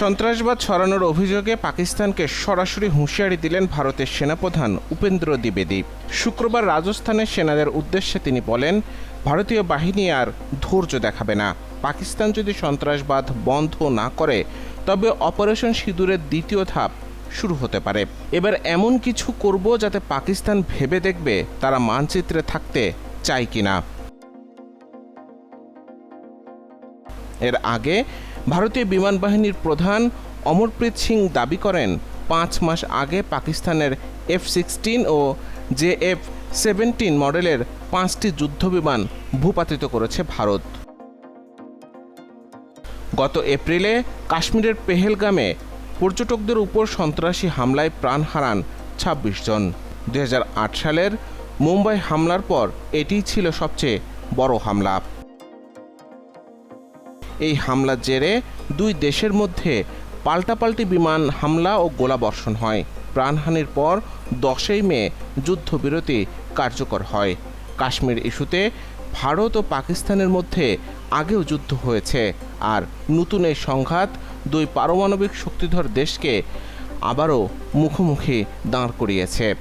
সন্ত্রাসবাদ ছড়ানোর অভিযোগে পাকিস্তানকে সরাসরি হুঁশিয়ারি দিলেন ভারতের সেনাপ্রধান উপেন্দ্র দ্বিবেদী। শুক্রবার রাজস্থানের সেনাদের উদ্দেশ্যে তিনি বলেন, ভারতীয় বাহিনী আর ধৈর্য দেখাবে না। পাকিস্তান যদি সন্ত্রাসবাদ বন্ধ না করে, তবে অপারেশন সিঁদুরের দ্বিতীয় ধাপ শুরু হতে পারে। এবার এমন কিছু করব যাতে পাকিস্তান ভেবে দেখবে তারা মানচিত্রে থাকতে চায় কিনা। এর আগে ভারতীয় বিমান বাহিনীর প্রধান অমরপ্রীত সিং দাবি করেন, পাঁচ মাস আগে পাকিস্তানের এফ সিক্সটিন ও জে এফ সেভেন্টিন মডেলের পাঁচটি যুদ্ধবিমান ভূপাতিত করেছে ভারত। গত এপ্রিলে কাশ্মীরের পেহেলগামে পর্যটকদের উপর সন্ত্রাসী হামলায় প্রাণ হারান ছাব্বিশ জন। দু হাজার আট সালের মুম্বাই হামলার পর এটিই ছিল সবচেয়ে বড় হামলা। এই হামলার জেরে দুই দেশের মধ্যে পাল্টাপাল্টি বিমান হামলা ও গোলাবর্ষণ হয়। প্রাণহানির পর দশই মে যুদ্ধবিরতি কার্যকর হয়। কাশ্মীর ইস্যুতে ভারত ও পাকিস্তানের মধ্যে আগেও যুদ্ধ হয়েছে আর নতুন এই সংঘাত দুই পারমাণবিক শক্তিধর দেশকে আবারও মুখোমুখি দাঁড় করিয়েছে।